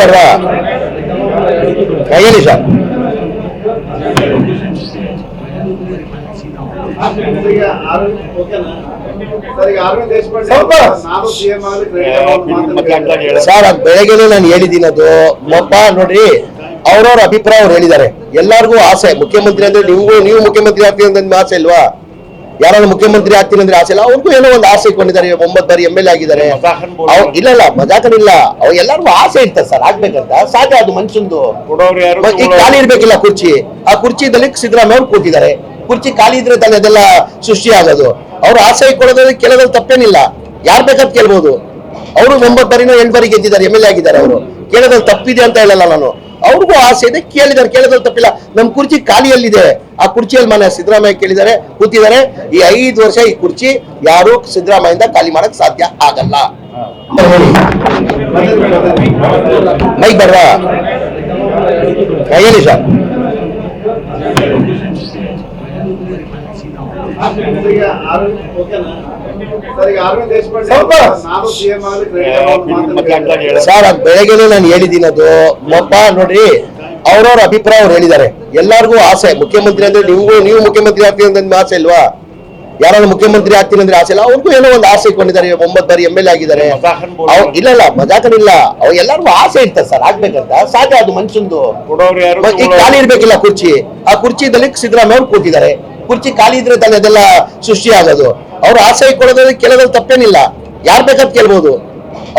Mic ಕೈಯಲ್ಲಿ ಹೇಳಿ sir? Sir, ಅದು ಬೆಳಗ್ಗೆನೆ ನಾನು ಹೇಳಿದ್ದೀನಿ ಅದು ಒಬ್ಬ ನೋಡ್ರಿ ಅವ್ರವ್ರ ಅಭಿಪ್ರಾಯ ಅವ್ರು ಹೇಳಿದ್ದಾರೆ. ಎಲ್ಲರಿಗೂ ಆಸೆ. ಮುಖ್ಯಮಂತ್ರಿ ಅಂದ್ರೆ ನಿಮ್ಗೂ ನೀವು ಮುಖ್ಯಮಂತ್ರಿ ಆಗ್ತೀವಿ ಅಂತ ಆಸೆ ಇಲ್ವಾ? ಯಾರು ಮುಖ್ಯಮಂತ್ರಿ ಆಗ್ತೀನಿ ಅಂದ್ರೆ ಆಸೆ ಇಲ್ಲ. ಅವ್ರಿಗೂ ಏನೋ ಒಂದು ಆಸೆ ಇಟ್ಕೊಂಡಿದ್ದಾರೆ. ಒಂಬತ್ತು ಬಾರಿ ಎಂ ಎಲ್ ಎ ಆಗಿದ್ದಾರೆ. ಇಲ್ಲ ಇಲ್ಲ ಅವ್ರು- ಇಲ್ಲ. ಅವ್ರು ಎಲ್ಲರಿಗೂ ಆಸೆ ಇರ್ತಾರೆ ಸರ್. ಆಗ್ಬೇಕಂತ. ಸಾಧ್ಯ ಅದು ಮನುಷ್ಯಂದು ಈಗ ಖಾಲಿ ಇರ್ಬೇಕಿಲ್ಲ ಕುರ್ಚಿ. ಆ ಕುರ್ಚಿದಲ್ಲಿ ಸಿದ್ದರಾಮಯ್ಯ ಅವ್ರು ಕೂತಿದ್ದಾರೆ. ಕುರ್ಚಿ ಖಾಲಿ ಇದ್ರೆ ತಾನೇ ಅದೆಲ್ಲ ಸೃಷ್ಟಿ ಆಗೋದು ಅವ್ರು ಆಸೆ ಇಟ್ಕೊಳ್ಳೋದ್ರಲ್ಲಿ ಕೇಳೋದ್ರಲ್ಲಿ ತಪ್ಪೇನಿಲ್ಲ. ಯಾರ್ ಬೇಕಂತ ಕೇಳ್ಬೋದು. ಅವರು ಒಂಬತ್ತು ಬಾರಿನೋ ಎಂಟು ಬಾರಿ ಗೆದ್ದಿದ್ದಾರೆ. ಎಂ ಎಲ್ ಎ ಆಗಿದ್ದಾರೆ ಅವರು. ಕೇಳೋದ್ರಲ್ಲಿ ತಪ್ಪಿದೆ ಅಂತ ಹೇಳಲ್ಲ ನಾನು. ಅವ್ರಿಗೂ ಆಸೆ ಇದೆ. ಕೇಳಿದ್ದಾರೆ ಕೇಳಿದ್ರೆ ತಪ್ಪಿಲ್ಲ. ನಮ್ ಕುರ್ಚಿ ಖಾಲಿಯಲ್ಲಿದೆ. ಆ ಕುರ್ಚಿಯಲ್ಲಿ ಮನೆ ಸಿದ್ದರಾಮಯ್ಯ ಕೇಳಿದ್ದಾರೆ, ಕೂತಿದ್ದಾರೆ. ಈ ಐದು ವರ್ಷ ಈ ಕುರ್ಚಿ ಯಾರು ಸಿದ್ದರಾಮಯ್ಯಿಂದ ಖಾಲಿ ಮಾಡಕ್ ಸಾಧ್ಯ ಆಗಲ್ಲ. ಮೈಕ್ ಬರ್ರ ಹೇಳಿ ಸರ್? ಸರ್, ಅದು ಬೆಳಗ್ಗೆನೆ ನಾನು ಹೇಳಿದ್ದೀನಿ ಅದು. ಒಬ್ಬ ನೋಡ್ರಿ ಅವ್ರವ್ರ ಅಭಿಪ್ರಾಯ ಅವ್ರು ಹೇಳಿದ್ದಾರೆ. ಎಲ್ಲರಿಗೂ ಆಸೆ. ಮುಖ್ಯಮಂತ್ರಿ ಅಂದ್ರೆ ನಿಮ್ಗೂ ನೀವು ಮುಖ್ಯಮಂತ್ರಿ ಆಗ್ತೀನಿ ಅಂತ ಆಸೆ ಇಲ್ವಾ? ಯಾರಾದ್ರೂ ಮುಖ್ಯಮಂತ್ರಿ ಆಗ್ತೀನಿ ಅಂದ್ರೆ ಆಸೆ ಇಲ್ಲ. ಅವ್ರಿಗೂ ಏನೋ ಒಂದು ಆಸೆ ಇಟ್ಕೊಂಡಿದ್ದಾರೆ. ಒಂಬತ್ತು ಬಾರಿ ಎಂ ಎಲ್ ಎ ಆಗಿದ್ದಾರೆ. ಇಲ್ಲ ಇಲ್ಲ ಅವ್ರು- ಇಲ್ಲ. ಅವ್ರು ಎಲ್ಲರಿಗೂ ಆಸೆ ಇರ್ತದೆ ಸರ್. ಆಗ್ಬೇಕಂತ. ಸಾಧ್ಯ ಅದು ಮನುಷ್ಯಂದು ಈಗ ಖಾಲಿ ಇರ್ಬೇಕಿಲ್ಲ ಕುರ್ಚಿ. ಆ ಕುರ್ಚಿದಲ್ಲಿ ಸಿದ್ದರಾಮಯ್ಯ ಅವ್ರು ಕೂತಿದ್ದಾರೆ. ಕುರ್ಚಿ ಖಾಲಿ ಇದ್ರೆ ತಾನೆ ಅದೆಲ್ಲ ಸೃಷ್ಟಿ ಆಗೋದು ಅವ್ರು ಆಸೆ ಇಟ್ಕೊಳ್ಳೋದ್ರಲ್ಲಿ ಕೆಲವ್ರಲ್ಲಿ ತಪ್ಪೇನಿಲ್ಲ. ಯಾರ್ ಬೇಕಾದ್ ಕೇಳ್ಬೋದು.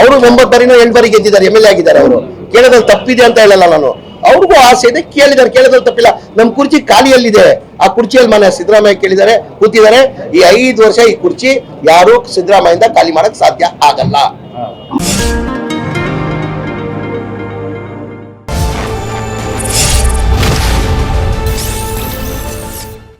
ಅವರು ಒಂಬತ್ತು ಬಾರಿನೋ ಎಂಟು ಬಾರಿ ಗೆದ್ದಿದ್ದಾರೆ ಎಂ ಎಲ್ ಎ ಆಗಿದ್ದಾರೆ ಅವರು. ಕೇಳೋದ್ರಲ್ಲಿ ತಪ್ಪಿದೆ ಅಂತ ಹೇಳಲ್ಲ ನಾನು. ಅವ್ರಿಗೂ ಆಸೆ ಇದೆ, ಕೇಳಿದ್ದಾರೆ. ಕೇಳೋದ್ರಲ್ಲಿ ತಪ್ಪಿಲ್ಲ. ನಮ್ಮ ಕುರ್ಚಿ ಖಾಲಿಯಲ್ಲಿದೆ. ಆ ಕುರ್ಚಿಯಲ್ಲಿ ಮನೆ ಸಿದ್ದರಾಮಯ್ಯ ಕೇಳಿದ್ದಾರೆ, ಕೂತಿದ್ದಾರೆ. ಈ ಐದು ವರ್ಷ ಈ ಕುರ್ಚಿ ಯಾರು ಸಿದ್ದರಾಮಯ್ಯಿಂದ ಖಾಲಿ ಮಾಡಕ್ ಸಾಧ್ಯ ಆಗಲ್ಲ.